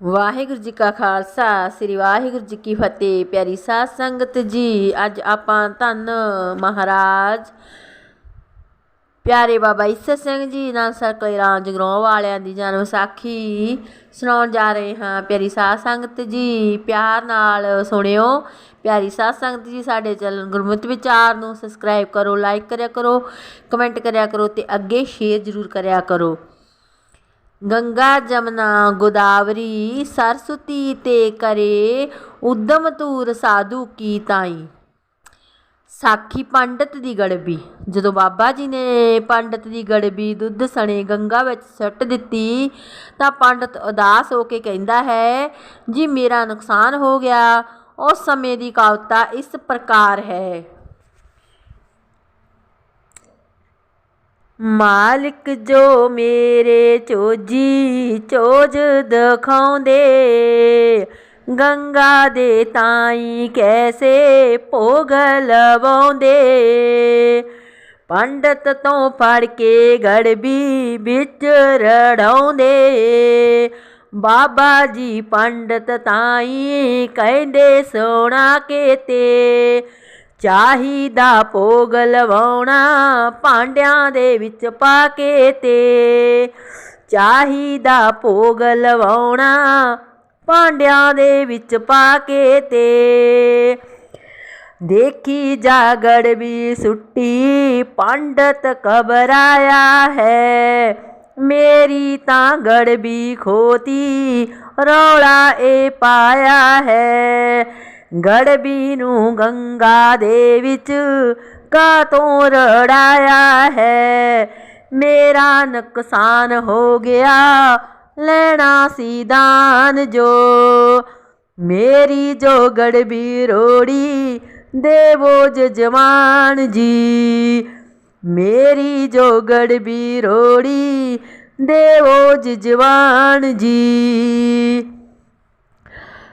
ਵਾਹਿਗੁਰੂ ਜੀ ਕਾ ਖਾਲਸਾ, ਸ੍ਰੀ ਵਾਹਿਗੁਰੂ ਜੀ ਕੀ ਫਤਿਹ। ਪਿਆਰੀ ਸਾਧ ਸੰਗਤ ਜੀ, ਅੱਜ ਆਪਾਂ ਧੰਨ ਮਹਾਰਾਜ, ਪਿਆਰੇ ਬਾਬਾ ਈਸਰ ਸਿੰਘ ਜੀ ਨਾਲ ਸਰਕਲਾਂ ਜਗਰਾਉਂ ਵਾਲਿਆਂ ਦੀ ਜਨਮ ਸਾਖੀ ਸੁਣਾਉਣ ਜਾ ਰਹੇ ਹਾਂ। ਪਿਆਰੀ ਸਾਧ ਸੰਗਤ ਜੀ, ਪਿਆਰ ਨਾਲ ਸੁਣਿਓ। ਪਿਆਰੀ ਸਾਧ ਸੰਗਤ ਜੀ, ਸਾਡੇ ਚੈਨਲ ਗੁਰਮਤਿ ਵਿਚਾਰ ਨੂੰ ਸਬਸਕ੍ਰਾਈਬ ਕਰੋ ਲਾਈਕ ਕਰਿਆ ਕਰੋ ਕਮੈਂਟ ਕਰਿਆ ਕਰੋ ਤੇ ਅੱਗੇ ਸ਼ੇਅਰ ਜ਼ਰੂਰ ਕਰਿਆ ਕਰੋ। ਗੰਗਾ ਜਮਨਾ ਗੋਦਾਵਰੀ ਸਰਸਵਤੀ ਤੇ ਕਰੇ ਉਦਮ ਤੂਰ ਸਾਧੂ ਕੀ ਤਾਈ। ਸਾਖੀ ਪੰਡਤ ਦੀ ਗੜਬੀ। ਜਦੋਂ ਬਾਬਾ ਜੀ ਨੇ ਪੰਡਤ ਦੀ ਗੜਬੀ ਦੁੱਧ ਸਣੇ ਗੰਗਾ ਵਿੱਚ ਸੁੱਟ ਦਿੱਤੀ, ਤਾਂ ਪੰਡਤ ਉਦਾਸ ਹੋ ਕੇ ਕਹਿੰਦਾ ਹੈ, ਜੀ ਮੇਰਾ ਨੁਕਸਾਨ ਹੋ ਗਿਆ। ਉਸ ਸਮੇਂ ਦੀ ਕਵਿਤਾ ਇਸ ਪ੍ਰਕਾਰ ਹੈ। ਮਾਲਿਕ ਜੋ ਮੇਰੇ ਚੋਜੀ ਚੋਜ ਦਿਖਾਉਂਦੇ, ਗੰਗਾ ਦੇ ਤਾਈ ਕੈਸੇ ਭੋਗ ਲਵਾਉਂਦੇ। ਪੰਡਤ ਤੋਂ ਫੜ ਕੇ ਗੜਬੀ ਵਿੱਚ ਰੜਾਉਂਦੇ। ਬਾਬਾ ਜੀ ਪੰਡਤ ਤਾਈ ਕਹਿੰਦੇ ਸੋਣਾ ਕੇ ਤੇ ਚਾਹੀਦਾ ਭੋਗ ਲਵਾਉਣਾ ਭਾਂਡਿਆਂ ਦੇ ਵਿੱਚ ਪਾ ਕੇ ਤੇ। ਚਾਹੀਦਾ ਭੋਗ ਲਵਾਉਣਾ ਭਾਂਡਿਆਂ ਦੇ ਵਿੱਚ ਪਾ ਕੇ ਤੇ। ਦੇਖੀ ਜਾਗੜ ਵੀ ਸੁੱਟੀ, ਪੰਡਤ ਕਬਰਾਇਆ ਹੈ। ਮੇਰੀ ਤਾਂ ਗੜਬੀ ਖੋਤੀ, ਰੌਲਾ ਏ ਪਾਇਆ ਹੈ। ਗੜਬੀ ਨੂੰ ਗੰਗਾ ਦੇ ਵਿੱਚ ਕਾ ਤੋਂ ਰੜਾਇਆ ਹੈ? ਮੇਰਾ ਨੁਕਸਾਨ ਹੋ ਗਿਆ, ਲੈਣਾ ਸੀ ਦਾਨ ਜੋ। ਮੇਰੀ ਜੋ ਗੜਬੀ ਰੋੜੀ ਦੇਵੋ ਜਜਮਾਨ ਜੀ। ਮੇਰੀ ਜੋ ਗੜਬੀ ਰੋੜੀ ਦੇਵੋ ਜਜਮਾਨ ਜੀ।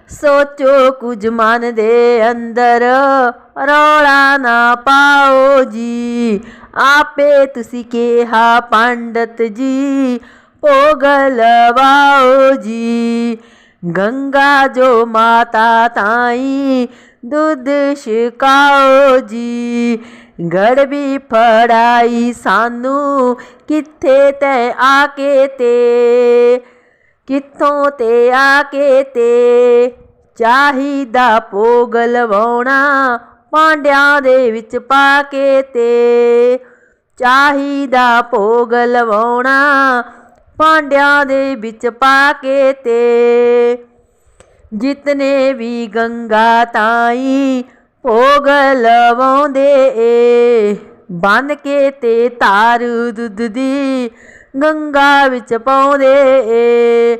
ਸੋਚੋ ਕੁਝ ਮਨ ਦੇ ਅੰਦਰ ਰੌਲਾ ਨਾ ਪਾਓ ਜੀ। ਆਪੇ ਤੁਸੀਂ ਕਿਹਾ, ਪੰਡਤ ਜੀ, ਭੋਗ ਲਵਾਓ ਜੀ। ਗੰਗਾ ਜੋ ਮਾਤਾ ਤਾਈ ਦੁੱਧ ਛਕਾਓ ਜੀ। ਗੜਬੀ ਫੜਾਈ ਸਾਨੂੰ ਕਿੱਥੇ ਤੈ ਆ ਕੇ ਤੇ। ਕਿੱਥੋਂ ਤੇ ਆ ਕੇ ਤੇ? ਚਾਹੀਦਾ ਭੋਗ ਲਵਾਉਣਾ ਪਾਂਡਿਆਂ ਦੇ ਵਿੱਚ ਪਾ ਕੇ ਤੇ। ਚਾਹੀਦਾ ਭੋਗ ਲਵਾਉਣਾ ਪਾਂਡਿਆਂ ਦੇ ਵਿੱਚ ਪਾ ਕੇ ਤੇ। ਜਿਤਨੇ ਵੀ ਗੰਗਾ ਤਾਈ ਭੋਗ ਲਵਾਉਂਦੇ ਏ, ਬੰਨ ਕੇ ਤੇ ਤਾਰ ਦੁੱਧ ਦੀ ਗੰਗਾ ਵਿੱਚ ਪਾਉਂਦੇ। ਏ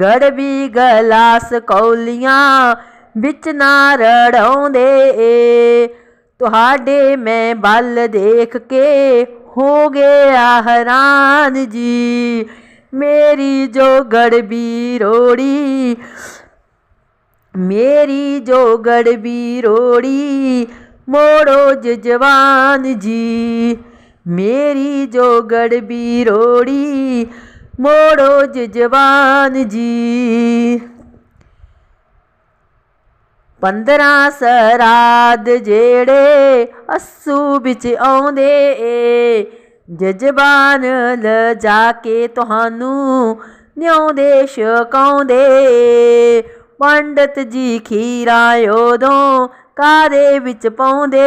ਗੜਬੀ ਗਲਾਸ ਕੌਲੀਆਂ ਵਿੱਚ ਨਾ ਰੜਾਉਂਦੇ। ਏ ਤੁਹਾਡੇ ਮੈਂ ਬਲ ਦੇਖ ਕੇ ਹੋ ਗਿਆ ਹੈਰਾਨ ਜੀ। ਮੇਰੀ ਜੋ ਗੜਬੀ ਰੋੜੀ, ਮੇਰੀ ਜੋ ਗੜਬੀ ਰੋੜੀ, ਮੋੜੋ ਜਵਾਨ ਜੀ। ਮੇਰੀ ਜੋ ਗੜਬੀ ਰੋੜੀ ਮੋੜੋ ਜਵਾਨ ਜੀ। ਪੰਦਰਾਂ ਸਰਾਦ ਜਿਹੜੇ ਅਸੂ ਵਿੱਚ ਆਉਂਦੇ ਏ, ਜਜਬਾਨ ਲਜਾ ਕੇ ਤੁਹਾਨੂੰ ਨਿਉਦੇ, ਛਕਾਉਂਦੇ ਪੰਡਤ ਜੀ ਖੀਰਾ ਉਦੋਂ ਕਾਦੇ ਵਿੱਚ ਪਾਉਂਦੇ।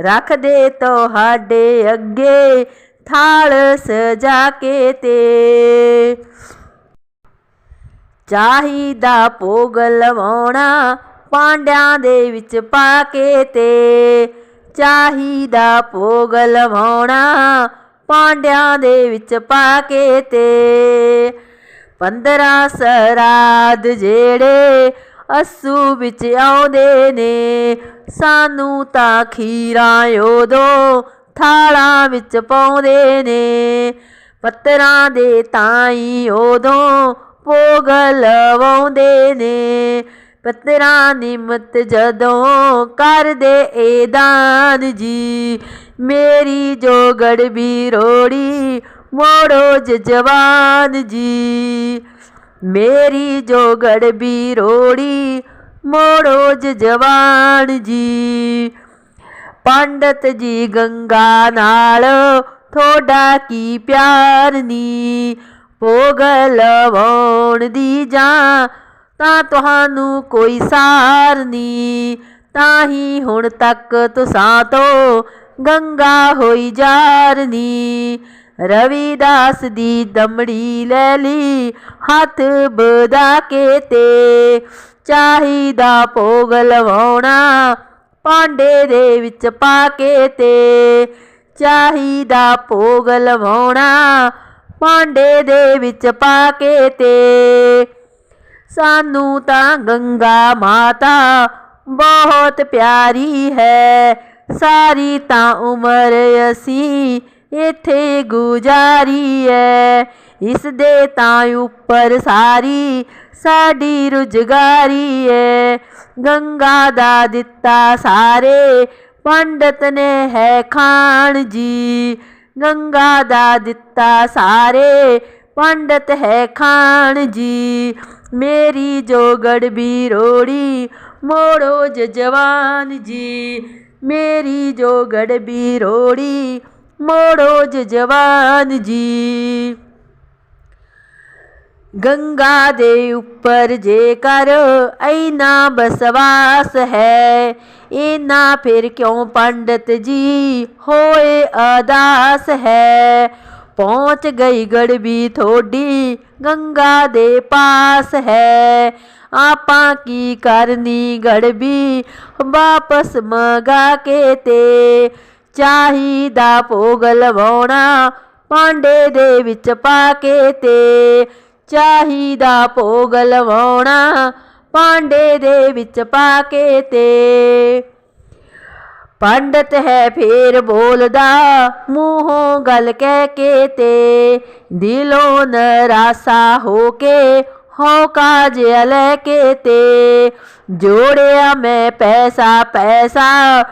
ਰੱਖਦੇ ਤੁਹਾਡੇ ਅੱਗੇ ਥਾਲ ਸਜਾ ਕੇ ਤੇ। ਚਾਹੀਦਾ ਭੋਗ ਲਵਾਉਣਾ ਪਾਂਡਿਆਂ ਦੇ ਵਿੱਚ ਪਾ ਕੇ ਤੇ। ਚਾਹੀਦਾ ਭੋਗ ਲਵਾਉਣਾ ਪਾਂਡਿਆਂ ਦੇ ਵਿੱਚ ਪਾ ਕੇ ਤੇ। ਪੰਦਰਾਂ ਸਰਾਦ ਜਿਹੜੇ ਅਸੂ ਵਿੱਚ ਆਉਂਦੇ ਨੇ। ਸਾਨੂੰ ਤਾਂ ਖੀਰਾਂ ਉਦੋਂ ਥਾਲਾਂ ਵਿੱਚ ਪਾਉਂਦੇ ਨੇ। ਪੱਤਰਾਂ ਦੇ ਤਾਈ ਉਦੋਂ ਭੋਗ ਲਵਾਉਂਦੇ ਨੇ। ਪੱਤਰਾਂ ਨਿਮਤ ਜਦੋਂ ਕਰਦੇ ਏ ਦਾਨ ਜੀ। ਮੇਰੀ ਜੋਗੜ ਵੀ ਰੋੜੀ ਮੋੜੋ ਜਵਾਨ ਜੀ। ਮੇਰੀ ਜੋਗੜ ਵੀ ਰੋੜੀ ਮੋੜੋ ਜਵਾਨ ਜੀ। ਪੰਡਤ ਜੀ ਗੰਗਾ ਨਾਲ ਥੋੜਾ ਕੀ ਪਿਆਰ ਨੀ? ਭੋਗ ਲਵਾਉਣ ਦੀ ਜਾਂ ਤਾਂ ਤੁਹਾਨੂੰ ਕੋਈ ਸਾਰ ਨੀ? ਤਾਂ ਹੀ ਹੁਣ ਤੱਕ ਤੁਸਾਂ ਤੋਂ ਗੰਗਾ ਹੋਈ ਜਾਰਨੀ ਰਵਿਦਾਸ ਦੀ ਦਮੜੀ ਲੈ ਲਈ, ਹੱਥ ਬਦਾ ਕੇ ਤੇ ਚਾਹੀਦਾ ਭੋਗ ਲਵਾਉਣਾ ਪਾਂਡੇ ਦੇ ਵਿੱਚ ਪਾ ਕੇ ਤੇ ਚਾਹੀਦਾ ਭੋਗ ਲਵਾਉਣਾ ਪਾਂਡੇ ਦੇ ਵਿੱਚ ਪਾ ਕੇ ਤੇ ਸਾਨੂੰ ਤਾਂ ਗੰਗਾ ਮਾਤਾ ਬਹੁਤ ਪਿਆਰੀ ਹੈ, ਸਾਰੀ ਤਾਂ ਉਮਰ ਅਸੀਂ ਇੱਥੇ ਗੁਜ਼ਾਰੀ ਹੈ ਇਸ ਦੇ ਤਾਂ ਉੱਪਰ ਸਾਰੀ ਸਾਡੀ ਰੁਜ਼ਗਾਰੀ ਹੈ ਗੰਗਾ ਦਾ ਦਿੱਤਾ ਸਾਰੇ, ਪੰਡਤ ਨੇ ਹੈ ਖਾਣ ਜੀ। ਗੰਗਾ ਦਾ ਦਿੱਤਾ ਸਾਰੇ, ਪੰਡਤ ਹੈ ਖਾਣ ਜੀ। ਮੇਰੀ ਜੋ ਗੜਬੀ ਰੋੜੀ ਮੋੜੋ ਜਵਾਨ ਜੀ। ਮੇਰੀ ਜੋ ਗੜਬੀ ਰੋੜੀ ਮੋੜੋ ਜਵਾਨ ਜੀ। ਗੰਗਾ ਦੇ ਉੱਪਰ ਜੇਕਰ ਐਨਾ ਬਸਵਾਸ ਹੈ। ਇਨਾ ਫਿਰ ਕਿਉਂ ਪੰਡਤ ਜੀ? ਹੋਏ ਅਦਾਸ ਹੈ। ਪਹੁੰਚ ਗਈ ਗੜਬੀ ਥੋੜੀ ਗੰਗਾ ਦੇ ਪਾਸ ਹੈ। ਆਪਾਂ ਕੀ ਕਰਨੀ ਗੜਬੀ? ਵਾਪਸ ਮਗਾ ਕੇ ਤੇ ਚਾਹੀਦਾ ਭੋਗ ਲਵਾਉਣਾ ਪਾਂਡੇ ਦੇ ਵਿੱਚ ਪਾ ਕੇ ਤੇ। ਚਾਹੀਦਾ ਭੋਗ ਲਵਾਉਣਾ ਪਾਂਡੇ ਦੇ ਵਿੱਚ ਪਾ ਕੇ ਤੇ। ਪੰਡਤ ਹੈ ਫੇਰ ਬੋਲਦਾ, ਮੂੰਹੋਂ ਗੱਲ ਕਹਿ ਕੇ ਤੇ। ਦਿਲੋਂ ਨਰਾਸਾ ਹੋ ਕੇ ਹੌਕਾ ਜਿਹਾ ਲੈ ਕੇ ਤੇ। ਜੋੜਿਆ ਮੈਂ ਪੈਸਾ ਪੈਸਾ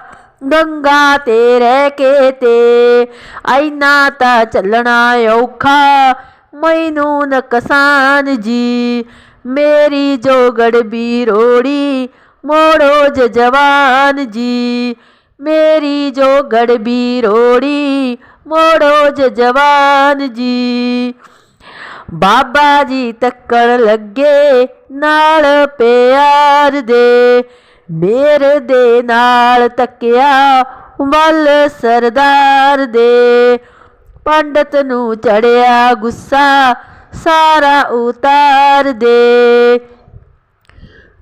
ਗੰਗਾ ਤੇ ਰਹਿ ਕੇ ਤੇ ਐਨਾ ਤਾਂ ਚੱਲਣਾ ਔਖਾ। ਮੈਨੂੰ ਨਕਸਾਨ ਜੀ, ਮੇਰੀ ਜੋ ਗੜਬੀ ਰੋੜੀ ਮੋੜੋ ਜਵਾਨ ਜੀ। ਮੇਰੀ ਜੋ ਗੜਬੀ ਰੋੜੀ ਮੋੜੋ ਜਵਾਨ ਜੀ। ਬਾਬਾ ਜੀ ਤੱਕਣ ਲੱਗੇ, ਨਾਲ ਪਿਆਰ ਦੇ। ਮੇਰੇ ਦੇ ਨਾਲ ਤੱਕਿਆ ਵੱਲ ਸਰਦਾਰ ਦੇ। ਪੰਡਤ ਨੂੰ ਚੜਿਆ ਗੁੱਸਾ ਸਾਰਾ ਉਤਾਰ ਦੇ।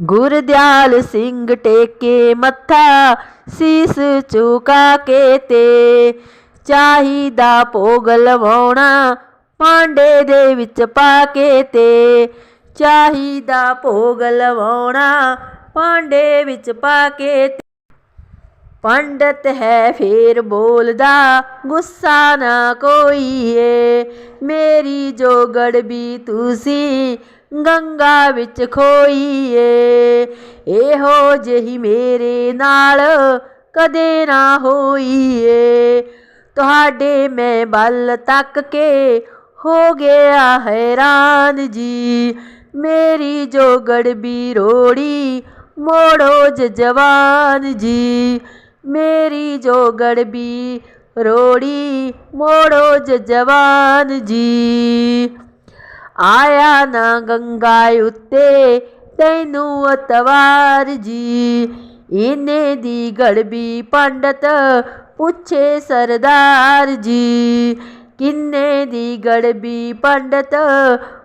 ਗੁਰਦਿਆਲ ਸਿੰਘ ਟੇਕੇ ਮੱਥਾ ਸੀਸ ਝੁਕਾ ਕੇ ਤੇ ਚਾਹੀਦਾ ਭੋਗ ਲਵਾਉਣਾ ਪਾਂਡੇ ਦੇ ਵਿੱਚ ਪਾ ਕੇ ਤੇ ਚਾਹੀਦਾ ਭੋਗ ਲਵਾਉਣਾ ਭਾਂਡੇ ਵਿੱਚ ਪਾ ਕੇ ਪੰਡਤ ਹੈ ਫੇਰ ਬੋਲਦਾ, ਗੁੱਸਾ ਨਾ ਕੋਈ ਏ ਮੇਰੀ ਜੋ ਗੜਬੀ ਤੁਸੀਂ ਗੰਗਾ ਵਿੱਚ ਖੋਈ ਏ ਇਹੋ ਜਿਹੀ ਮੇਰੇ ਨਾਲ ਕਦੇ ਨਾ ਹੋਈ ਏ ਤੁਹਾਡੇ ਮੈਂ ਬਲ ਤੱਕ ਕੇ ਹੋ ਗਿਆ ਹੈਰਾਨ ਜੀ, ਮੇਰੀ ਜੋ ਗੜਬੀ ਰੋੜੀ ਮੋੜੋ ਜਵਾਨ ਜੀ, ਮੇਰੀ ਜੋ ਗੜਬੀ ਰੋੜੀ, ਮੋੜੋ ਜਵਾਨ ਜੀ। ਆਇਆ ਨਾ ਗੰਗਾ ਉੱਤੇ ਤੈਨੂੰ ਅਤਵਾਰ ਜੀ, ਇਹਨੇ ਦੀ ਗੜਬੀ ਪੰਡਤ ਪੁੱਛੇ ਸਰਦਾਰ ਜੀ। ਕਿੰਨੇ ਦੀ ਗੜਬੀ ਪੰਡਤ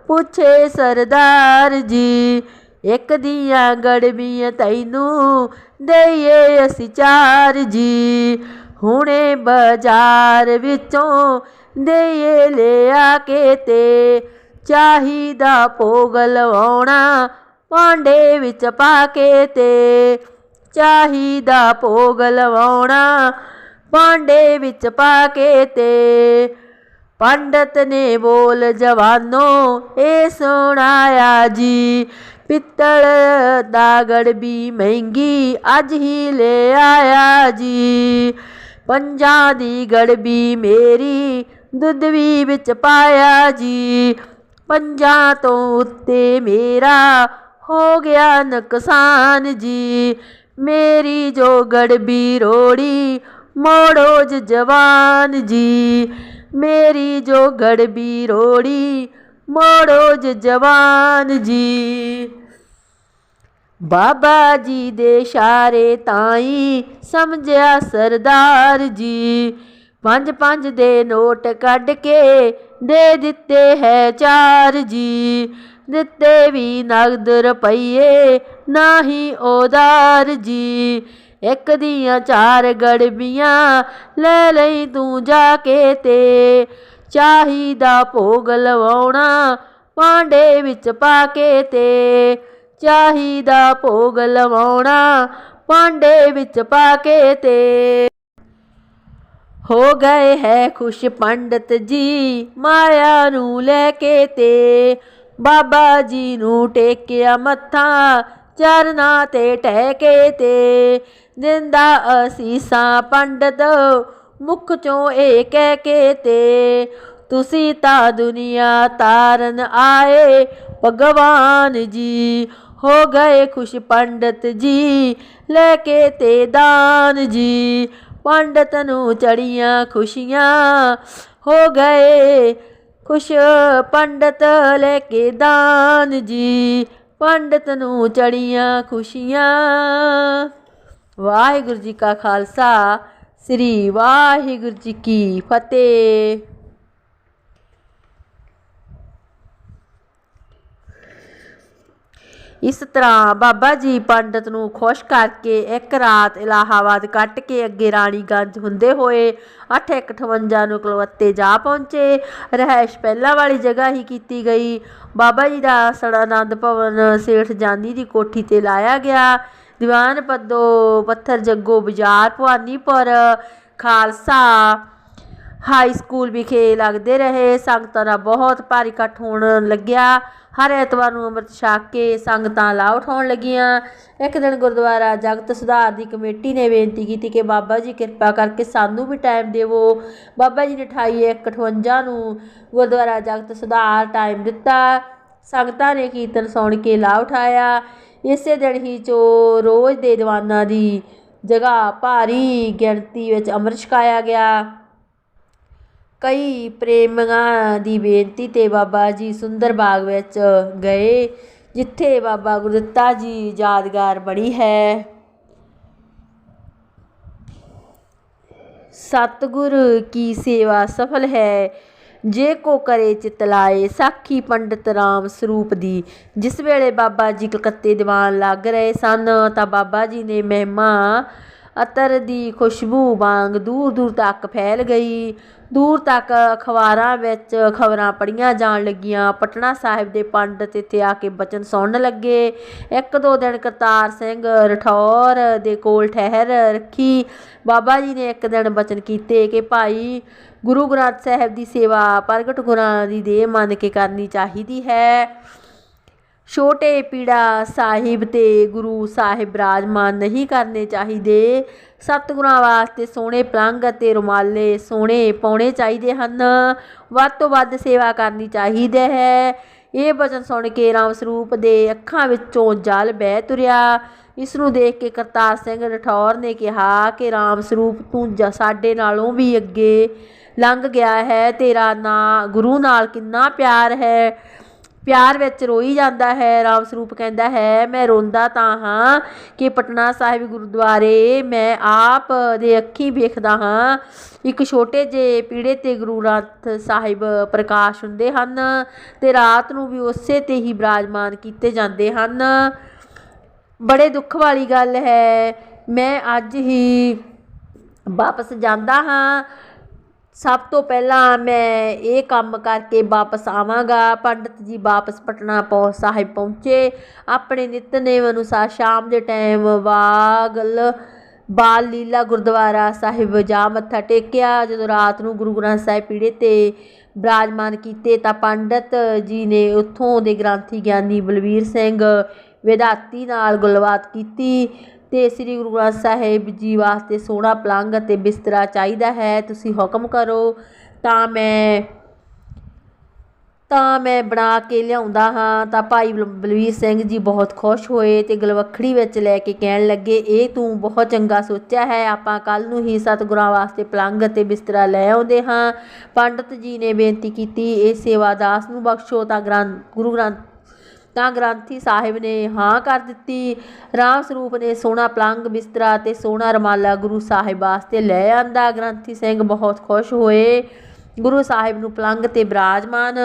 ਪੁੱਛੇ ਸਰਦਾਰ ਜੀ ਇੱਕ ਦੀਆਂ ਗੜਬੀਆਂ ਤੈਨੂੰ ਦਈਏ ਅਸੀਂ ਚਾਰ ਜੀ। ਹੁਣੇ ਬਾਜ਼ਾਰ ਵਿੱਚੋਂ ਦਈਏ ਲਿਆ ਕੇ ਤੇ। ਚਾਹੀਦਾ ਭੋਗ ਲਵਾਉਣਾ ਭਾਂਡੇ ਵਿੱਚ ਪਾ ਕੇ ਤੇ। ਚਾਹੀਦਾ ਭੋਗ ਲਵਾਉਣਾ ਭਾਂਡੇ ਵਿੱਚ ਪਾ ਕੇ ਤੇ। ਪੰਡਤ ਨੇ ਬੋਲ, ਜਵਾਨੋ, ਇਹ ਸੁਣਾਇਆ ਜੀ ਪਿੱਤਲ ਦਾ ਗੜਬੀ ਮਹਿੰਗੀ ਅੱਜ ਹੀ ਲੈ ਆਇਆ ਜੀ। ਪੰਜਾਂ ਦੀ ਗੜਬੀ ਮੇਰੀ ਦੁੱਧ ਵੀ ਵਿੱਚ ਪਾਇਆ ਜੀ। ਪੰਜਾਂ ਤੋਂ ਉੱਤੇ ਮੇਰਾ ਹੋ ਗਿਆ ਨੁਕਸਾਨ ਜੀ। ਮੇਰੀ ਜੋ ਗੜਬੀ ਰੋੜੀ ਮੋੜੋ ਜਵਾਨ ਜੀ। ਮੇਰੀ ਜੋ ਗੜਬੀ ਰੋੜੀ ਮੋੜੋ ਜ ਜਵਾਨ ਜੀ। ਬਾਬਾ ਜੀ ਦੇ ਇਸ਼ਾਰੇ ਤਾਈ ਸਮਝਿਆ ਸਰਦਾਰ ਜੀ। ਪੰਜ ਪੰਜ ਦੇ ਨੋਟ ਕੱਢ ਕੇ ਦੇ ਦਿੱਤੇ ਹੈ ਚਾਰ ਜੀ। ਦਿੱਤੇ ਵੀ ਨਗਦ ਰੁਪਈਏ ਨਾਹੀ ਉਧਾਰ ਜੀ। ਇੱਕ ਦੀਆਂ ਚਾਰ ਗੜਬੀਆਂ ਲੈ ਲਈ ਤੂੰ ਜਾ ਕੇ ਤੇ। ਚਾਹੀ ਦਾ ਭੋਗ ਲਵਾਉਣਾ ਪਾਂਡੇ ਵਿੱਚ ਪਾ ਕੇ ਤੇ। ਚਾਹੀ ਦਾ ਭੋਗ ਲਵਾਉਣਾ ਪਾਂਡੇ ਵਿੱਚ ਪਾ ਕੇ ਤੇ। ਹੋ ਗਏ ਹੈ ਖੁਸ਼ ਪੰਡਤ ਜੀ ਮਾਇਆ ਨੂੰ ਲੈ ਕੇ ਤੇ। ਬਾਬਾ ਜੀ ਨੂੰ ਟੇਕਿਆ ਮੱਥਾ ਚਰਨਾਂ ਤੇ ਟਹਿ ਕੇ ਤੇ। ਦਿੰਦਾ ਅਸੀਸਾਂ ਪੰਡਤ ਮੁਖ ਚੋਂ ਇਹ ਕਹਿ ਕੇ ਤੇ। ਤੁਸੀਂ ਤਾਂ ਦੁਨੀਆ ਤਾਰਨ ਆਏ, ਭਗਵਾਨ ਜੀ। ਹੋ ਗਏ ਖੁਸ਼ ਪੰਡਤ ਜੀ, ਲੈ ਕੇ ਤੇ ਦਾਨ ਜੀ। ਪੰਡਤ ਨੂੰ ਚੜੀਆਂ ਖੁਸ਼ੀਆਂ, ਹੋ ਗਏ ਖੁਸ਼ ਪੰਡਤ, ਲੈ ਕੇ ਦਾਨ ਜੀ। ਪੰਡਤ ਨੂੰ ਚੜੀਆਂ ਖੁਸ਼ੀਆਂ। ਵਾਹਿਗੁਰੂ ਜੀ ਕਾ ਖਾਲਸਾ। ਸ੍ਰੀ ਵਾਹਿਗੁਰੂ ਜੀ ਕੀ ਫਤਿਹ। ਇਸ ਤਰ੍ਹਾਂ ਬਾਬਾ ਜੀ ਪੰਡਤ ਨੂੰ ਖੁਸ਼ ਕਰਕੇ ਇੱਕ ਰਾਤ ਇਲਾਹਾਬਾਦ ਕੱਟ ਕੇ ਅੱਗੇ ਰਾਣੀਗੰਜ ਹੁੰਦੇ ਹੋਏ 851 ਨੂੰ ਕਲਵੱਤੇ ਜਾ ਪਹੁੰਚੇ। ਰਹਿائش ਪਹਿਲਾਂ ਵਾਲੀ ਜਗ੍ਹਾ ਹੀ ਕੀਤੀ ਗਈ। ਬਾਬਾ ਜੀ ਦਾ ਸੜ ਆਨੰਦ ਭਵਨ ਸੇਠ ਜਾਨੀ ਦੀ ਕੋਠੀ ਤੇ ਲਾਇਆ ਗਿਆ। ਦੀਵਾਨ ਪੱਦੋ ਪੱਥਰ ਜੱਗੋ ਬਾਜ਼ਾਰ ਭਵਾਨੀਪੁਰ ਖਾਲਸਾ ਹਾਈ ਸਕੂਲ ਵਿਖੇ ਲੱਗਦੇ ਰਹੇ। ਸੰਗਤਾਂ ਦਾ ਬਹੁਤ ਭਾਰੀ ਇਕੱਠ ਹੋਣ ਲੱਗਿਆ। ਹਰ ਐਤਵਾਰ ਨੂੰ ਅੰਮ੍ਰਿਤ ਛਕ ਕੇ ਸੰਗਤਾਂ ਲਾ ਉਠਾਉਣ ਲੱਗੀਆਂ। ਇੱਕ ਦਿਨ ਗੁਰਦੁਆਰਾ ਜਗਤ ਸੁਧਾਰ ਦੀ ਕਮੇਟੀ ਨੇ ਬੇਨਤੀ ਕੀਤੀ ਕਿ ਬਾਬਾ ਜੀ ਕਿਰਪਾ ਕਰਕੇ ਸਾਨੂੰ ਵੀ ਟਾਈਮ ਦੇਵੋ। ਬਾਬਾ ਜੀ ਨੇ 2858 ਨੂੰ ਗੁਰਦੁਆਰਾ ਜਗਤ ਸੁਧਾਰ ਟਾਈਮ ਦਿੱਤਾ। ਸੰਗਤਾਂ ਨੇ ਕੀਰਤਨ ਸੁਣ ਕੇ ਲਾ ਉਠਾਇਆ ਇਸੇ ਦਿਨ ਹੀ ਚੋ ਰੋਜ਼ ਦੇ ਦੀਵਾਨਾਂ ਦੀ ਜਗ੍ਹਾ ਭਾਰੀ ਗਿਣਤੀ ਵਿੱਚ ਅੰਮ੍ਰਿਤ ਛਕਾਇਆ ਗਿਆ। ਕਈ ਪ੍ਰੇਮੀਆਂ ਦੀ ਬੇਨਤੀ ਤੇ ਬਾਬਾ ਜੀ ਸੁੰਦਰ ਬਾਗ ਵਿੱਚ ਗਏ, ਜਿੱਥੇ ਬਾਬਾ ਗੁਰਦਿੱਤਾ ਜੀ ਯਾਦਗਾਰ ਬਣੀ ਹੈ। ਸਤਿਗੁਰ ਕੀ ਸੇਵਾ ਸਫਲ ਹੈ ਜੇ ਕੋ ਕਰੇ ਚਿਤ ਲਾਏ, ਸਾਖੀ ਪੰਡਤ ਰਾਮ ਸਰੂਪ ਦੀ। ਜਿਸ ਵੇਲੇ ਬਾਬਾ ਜੀ ਕਲਕੱਤੇ ਦੀਵਾਨ ਲੱਗ ਰਹੇ ਸਨ, ਤਾਂ ਬਾਬਾ ਜੀ ਨੇ ਮਹਿਮਾ ਅਤਰ ਦੀ ਖੁਸ਼ਬੂ ਵਾਂਗ ਦੂਰ ਦੂਰ ਤੱਕ ਫੈਲ ਗਈ। ਦੂਰ ਤੱਕ ਅਖਬਾਰਾਂ ਵਿੱਚ ਖਬਰਾਂ ਪੜੀਆਂ ਜਾਣ ਲੱਗੀਆਂ। ਪਟਨਾ ਸਾਹਿਬ ਦੇ ਪੰਡਤ ਇੱਥੇ ਆ ਕੇ ਬਚਨ ਸੁਣਨ ਲੱਗੇ। ਇੱਕ ਦੋ ਦਿਨ ਕਰਤਾਰ ਸਿੰਘ ਰਠੌਰ ਦੇ ਕੋਲ ਠਹਿਰ ਰੱਖੀ। ਬਾਬਾ ਜੀ ਨੇ ਇੱਕ ਦਿਨ ਬਚਨ ਕੀਤੇ ਕਿ ਭਾਈ ਗੁਰੂ ਗ੍ਰੰਥ ਸਾਹਿਬ ਦੀ ਸੇਵਾ ਪ੍ਰਗਟ ਗੁਰਾਂ ਦੀ ਦੇਹ ਮੰਨ ਕੇ ਕਰਨੀ ਚਾਹੀਦੀ ਹੈ। ਛੋਟੇ ਪੀੜਾ ਸਾਹਿਬ ਤੇ ਗੁਰੂ ਸਾਹਿਬ ਰਾਜਮਾਨ ਨਹੀਂ ਕਰਨੇ ਚਾਹੀਦੇ। ਸਤਿਗੁਰਾਂ ਵਾਸਤੇ ਸੋਹਣੇ ਪਲੰਗ ਅਤੇ ਰੁਮਾਲੇ ਸੋਹਣੇ ਪਾਉਣੇ ਚਾਹੀਦੇ ਹਨ। ਵੱਧ ਤੋਂ ਵੱਧ ਸੇਵਾ ਕਰਨੀ ਚਾਹੀਦੀ ਹੈ। ਇਹ ਬਚਨ ਸੁਣ ਕੇ ਰਾਮ ਸਰੂਪ ਦੇ ਅੱਖਾਂ ਵਿੱਚੋਂ ਜਲ ਬਹਿ ਤੁਰਿਆ। ਇਸ ਨੂੰ ਦੇਖ ਕੇ ਕਰਤਾਰ ਸਿੰਘ ਰਠੌਰ ਨੇ ਕਿਹਾ ਕਿ ਰਾਮ ਸਰੂਪ ਤੂੰ ਜ- ਸਾਡੇ ਨਾਲੋਂ ਵੀ ਅੱਗੇ ਲੰਘ ਗਿਆ ਹੈ, ਤੇਰਾ ਨਾਂ ਗੁਰੂ ਨਾਲ ਕਿੰਨਾ ਪਿਆਰ ਹੈ। ਪਿਆਰ ਵਿੱਚ ਰੋਈ ਜਾਂਦਾ ਹੈ, ਰਾਮ ਸਰੂਪ ਕਹਿੰਦਾ ਹੈ, ਮੈਂ ਰੋਂਦਾ ਤਾਂ ਹਾਂ ਕਿ ਪਟਨਾ ਸਾਹਿਬ ਗੁਰਦੁਆਰੇ ਮੈਂ ਆਪ ਦੇ ਅੱਖੀਂ ਵੇਖਦਾ ਹਾਂ। ਇੱਕ ਛੋਟੇ ਜਿਹੇ ਪੀੜੇ ਤੇ ਗੁਰੂ ਗ੍ਰੰਥ ਸਾਹਿਬ ਪ੍ਰਕਾਸ਼ ਹੁੰਦੇ ਹਨ ਤੇ ਰਾਤ ਨੂੰ ਵੀ ਉਸੇ ਤੇ ਹੀ ਬਿਰਾਜਮਾਨ ਕੀਤੇ ਜਾਂਦੇ ਹਨ। ਬੜੇ ਦੁੱਖ ਵਾਲੀ ਗੱਲ ਹੈ, ਮੈਂ ਅੱਜ ਹੀ ਵਾਪਸ ਜਾਂਦਾ ਹਾਂ। ਸਭ ਤੋਂ ਪਹਿਲਾਂ ਮੈਂ ਇਹ ਕੰਮ ਕਰਕੇ ਵਾਪਸ ਆਵਾਂਗਾ। ਪੰਡਤ ਜੀ ਵਾਪਸ ਪਟਨਾ ਪਹੁੰਚ ਸਾਹਿਬ ਪਹੁੰਚੇ। ਆਪਣੇ ਨਿਤਨੇਮ ਅਨੁਸਾਰ ਸ਼ਾਮ ਦੇ ਟਾਈਮ ਵਾਗਲ ਬਾਲ ਲੀਲਾ ਗੁਰਦੁਆਰਾ ਸਾਹਿਬ ਜਾ ਮੱਥਾ ਟੇਕਿਆ। ਜਦੋਂ ਰਾਤ ਨੂੰ ਗੁਰੂ ਗ੍ਰੰਥ ਸਾਹਿਬ ਪੀੜੇ ਤੇ ਬਰਾਜਮਾਨ ਕੀਤੇ ਤਾਂ ਪੰਡਤ ਜੀ ਨੇ ਉੱਥੋਂ ਦੇ ਗ੍ਰੰਥੀ ਗਿਆਨੀ ਬਲਵੀਰ ਸਿੰਘ ਵਿਦਾਤੀ ਨਾਲ ਗੱਲਬਾਤ ਕੀਤੀ। ਤੇ ਸ੍ਰੀ ਗੁਰੂ ਗ੍ਰੰਥ ਸਾਹਿਬ ਜੀ ਵਾਸਤੇ ਸੋਹਣਾ ਪਲੰਗ ਅਤੇ ਬਿਸਤਰਾ ਚਾਹੀਦਾ ਹੈ, ਤੁਸੀਂ ਹੁਕਮ ਕਰੋ। ਤਾਂ ਮੈਂ ਤਾਂ ਮੈਂ ਬਣਾ ਕੇ ਲਿਆਉਂਦਾ ਹਾਂ। ਤਾਂ ਭਾਈ ਬਲ- ਬਲਵੀਰ ਸਿੰਘ ਜੀ ਬਹੁਤ ਖੁਸ਼ ਹੋਏ ਤੇ ਗਲਵੱਖੜੀ ਵਿੱਚ ਲੈ ਕੇ ਕਹਿਣ ਲੱਗੇ, ਇਹ ਤੂੰ ਬਹੁਤ ਚੰਗਾ ਸੋਚਿਆ ਹੈ। ਆਪਾਂ ਕੱਲ ਨੂੰ ਹੀ ਸਤਿਗੁਰਾਂ ਵਾਸਤੇ ਪਲੰਗ ਅਤੇ ਬਿਸਤਰਾ ਲੈ ਆਉਂਦੇ ਹਾਂ। ਪੰਡਤ ਜੀ ਨੇ ਬੇਨਤੀ ਕੀਤੀ, ਇਹ ਸੇਵਾ ਦਾਸ ਨੂੰ ਬਖਸ਼ੋ ਤਾਂ ਗ੍ਰੰਥ, ਗੁਰੂ ਗ੍ਰੰਥ ਤਾਂ ਗ੍ਰੰਥੀ ਸਾਹਿਬ ਨੇ ਹਾਂ ਕਰ ਦਿੱਤੀ। ਰਾਮ ਸਰੂਪ ਨੇ ਸੋਹਣਾ ਪਲੰਗ, ਬਿਸਤਰਾ ਤੇ ਸੋਹਣਾ ਰਮਾਲਾ ਗੁਰੂ ਸਾਹਿਬ ਵਾਸਤੇ ਲੈ ਆਂਦਾ। ਗ੍ਰੰਥੀ ਸਿੰਘ ਬਹੁਤ ਖੁਸ਼ ਹੋਏ। ਗੁਰੂ ਸਾਹਿਬ ਨੂੰ ਪਲੰਗ ਤੇ ਬਿਰਾਜਮਾਨ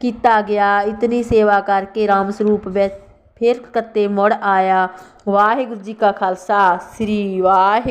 ਕੀਤਾ ਗਿਆ। ਇਤਨੀ ਸੇਵਾ ਕਰਕੇ ਰਾਮ ਸਰੂਪ ਵਿੱਚ ਫਿਰ ਕੱਤੇ ਮੁੜ ਆਇਆ। ਵਾਹਿਗੁਰੂ ਜੀ ਕਾ ਖਾਲਸਾ, ਸ੍ਰੀ ਵਾਹਿਗੁਰੂ